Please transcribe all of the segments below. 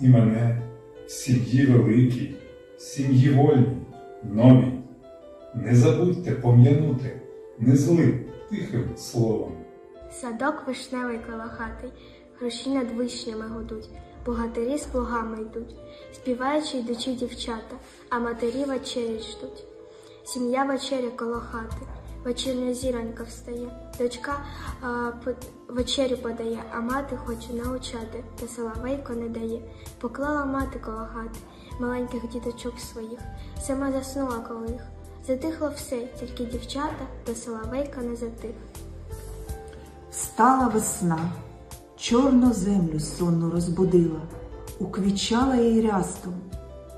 і мене сім'ї великій, сім'ї вольній, новій. Не забудьте пом'янути не злим тихим словом. Садок вишневий коло хати, гроші над вишнями гудуть, богатирі з плугами йдуть, співаючи йдучи дівчата, а матері вечері ждуть. Сім'я вечеря коло хати, вечірня зіронька встає, дочка а, по- вечерю подає, а мати хоче научати, та соловейко не дає. Поклала мати коло хати маленьких діточок своїх, сама заснула коло їх. Затихло все, тільки дівчата, та соловейка не затих. Встала весна, чорну землю сонну розбудила, уквічала їй рястом,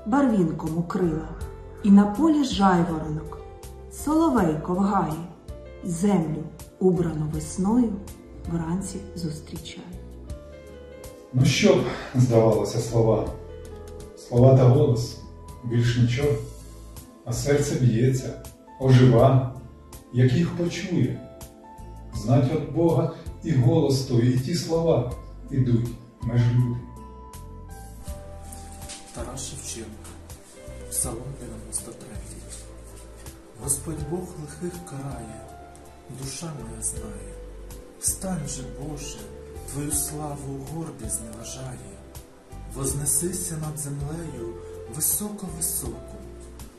барвінком укрила, і на полі жайворонок, соловейко в гаї, землю, убрану весною, вранці зустрічає. Ну що б, здавалося, слова? Слова та голос більш нічого, а серце б'ється, ожива, як їх почує. Знать от Бога і голос той, і ті слова ідуть меж люди. Тарас Шевченко, Псалом 93. Господь Бог лихих карає, душа моя знає. Встань же, Боже, Твою славу горди зневажає. Вознесися над землею високо-високо,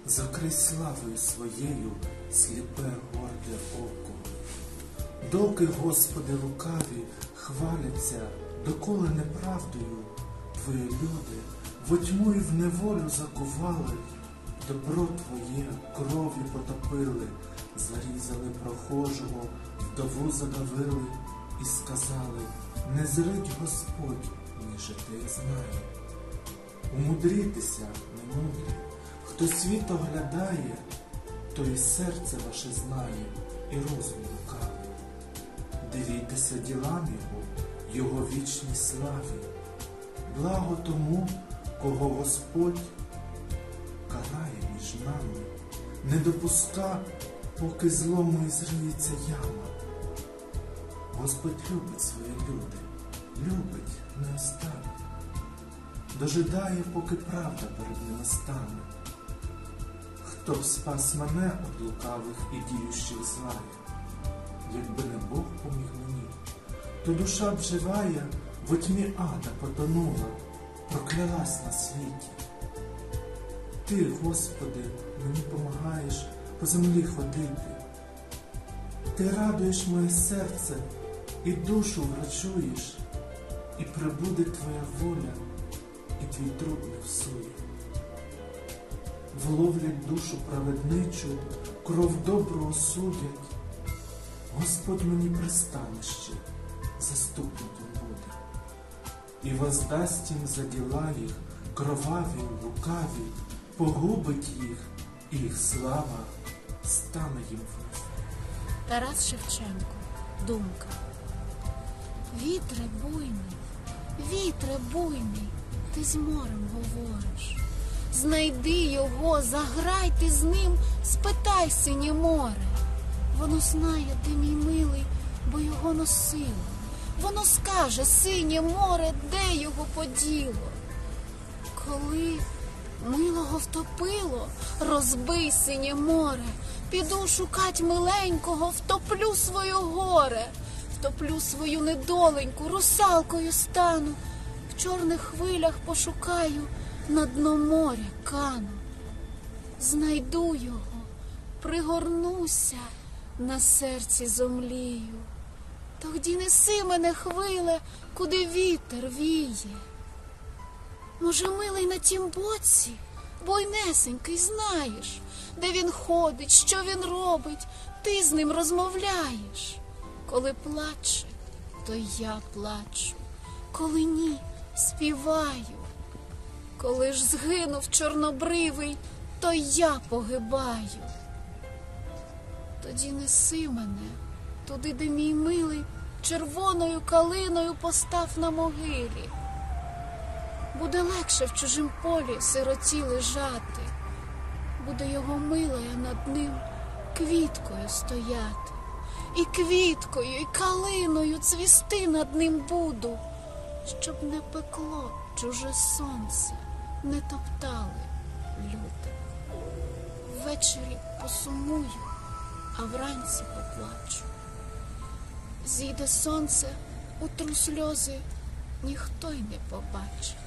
закрий славою своєю сліпе горде око. Доки, Господи, лукаві хваляться, доколи неправдою Твої люди в тьму і в неволю закували, добро Твоє кров'ю потопили, зарізали прохожого, вдову задавили і сказали, не зрить Господь, ні жити знає. Умудрітеся, немудрі, хто світ оглядає, той і серце ваше знає, і розум лукавий. Дивіться ділам Його, Його вічній славі. Благо тому, кого Господь між нами, не допуска, поки злому і зриється яма. Господь любить свої люди, любить, не оставить, дожидає, поки правда перед ними стане. Хто б спас мене від лукавих і діючих злая? якби не Бог поміг мені, то душа б живая в тьмі ада потонула, проклялась на світі. Ти, Господи, мені помагаєш по землі ходити. Ти радуєш моє серце і душу врачуєш, і прибуде Твоя воля, і твій труд не всує. Вловлять душу праведничу, кров добру осудять. Господь мені пристанище, заступником буде, і воздасть їм за діла їх, кроваві, лукаві, погубить їх, і їх слава стане їм в Тарас Шевченко. Думка. Вітре буйний, вітре буйний, ти з морем говориш. Знайди його, заграй ти з ним, спитай синє море. Воно знає, де мій милий, бо його носило. Воно скаже, синє море, де його поділо. Коли милого втопило, розбий синє море, піду шукать миленького, втоплю своє горе, втоплю свою недоленьку, русалкою стану, в чорних хвилях пошукаю, на дно моря кану. Знайду його, пригорнуся, на серці зомлію. Тоді неси мене хвиле, куди вітер віє. Може, милий на тім боці, бойнесенький, знаєш, де він ходить, що він робить, ти з ним розмовляєш. Коли плаче, то я плачу, коли ні, співаю. Коли ж згинув чорнобривий, то я погибаю. Тоді неси мене туди, де мій милий, червоною калиною постав на могилі. Буде легше в чужім полі сироті лежати, буде його милая над ним квіткою стояти, і квіткою, і калиною цвісти над ним буду, щоб не пекло чуже сонце не топтали люди. Ввечері посумую, а вранці поплачу. Зійде сонце, утру сльози ніхто й не побачить.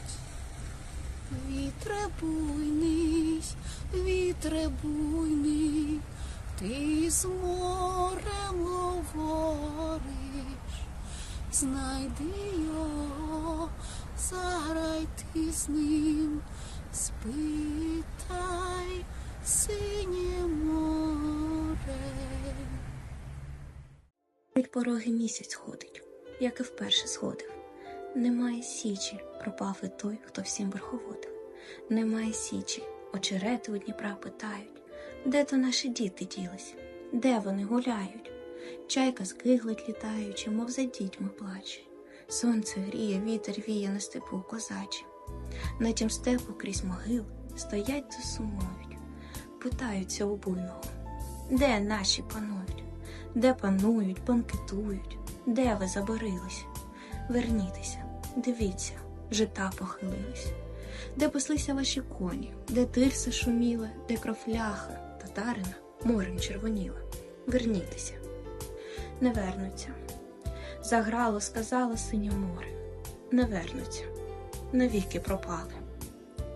Вітре буйний, вітре буйний, ти з морем говориш, знайди його, зарай ти з ним, спитай синє море. Під пороги місяць ходить, як і вперше сходив. Немає січі, пропав і той, хто всім верховодив. Немає січі, очерети у Дніпра питають, де то наші діти ділись, де вони гуляють? Чайка скиглить літаючи, мов за дітьми плаче. Сонце гріє, вітер віє на степу козачі. На тім степу крізь могил стоять та сумують, питаються у буйного, де наші панують? де панують, банкетують, де ви заборились? Вернітеся, дивіться, жита похилились, де паслися ваші коні, де тирси шуміли, де крофляха, татарина морем червоніла. Вернітеся, не вернуться. Заграло, сказало синє море, не вернуться, навіки пропали.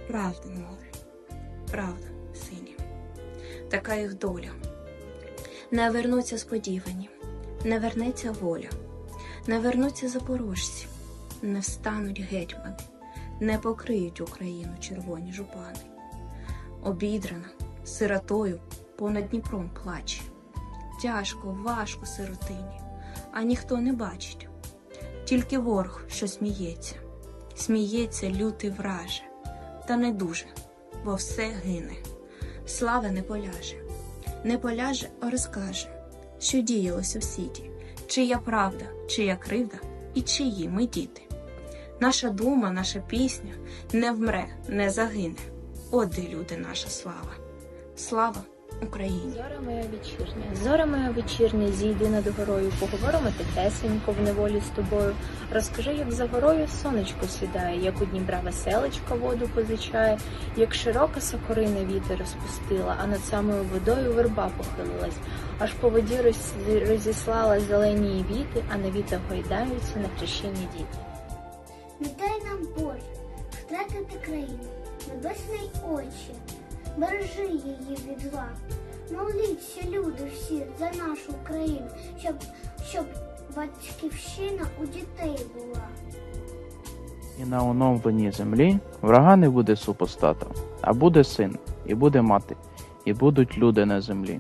Правда, море, правда, синє, така їх доля. Не вернуться сподівані, не вернеться воля, не вернуться запорожці, не встануть гетьмани, не покриють Україну червоні жупани. Обідрана, сиротою понад Дніпром плаче. Тяжко, важко сиротині, а ніхто не бачить. Тільки ворог, що сміється, сміється лютий враже, та не дуже, бо все гине, слава не поляже не поляже, а розкаже, що діялось у світі, чия правда, чия кривда і чиї ми діти. Наша дума, наша пісня не вмре, не загине. От де люди, наша слава. Слава Україні! Зора моя вечірня, зора моя вечірня, зійди над горою, поговоримо тихесенько в неволі з тобою. Розкажи, як за горою сонечко сідає, як у Дніпра веселочка воду позичає, як широка сокорина вітер розпустила, а над самою водою верба похилилась, аж по воді роз- розіслала зелені віти, а на вітах гойдаються на хрещені діти. Не дай нам Боже втратити країну, небесний очі, бережи її від зла. Моліться, люди всі, за нашу Україну, щоб, щоб батьківщина у дітей була. І на оновленій землі врага не буде супостата, а буде син, і буде мати, і будуть люди на землі.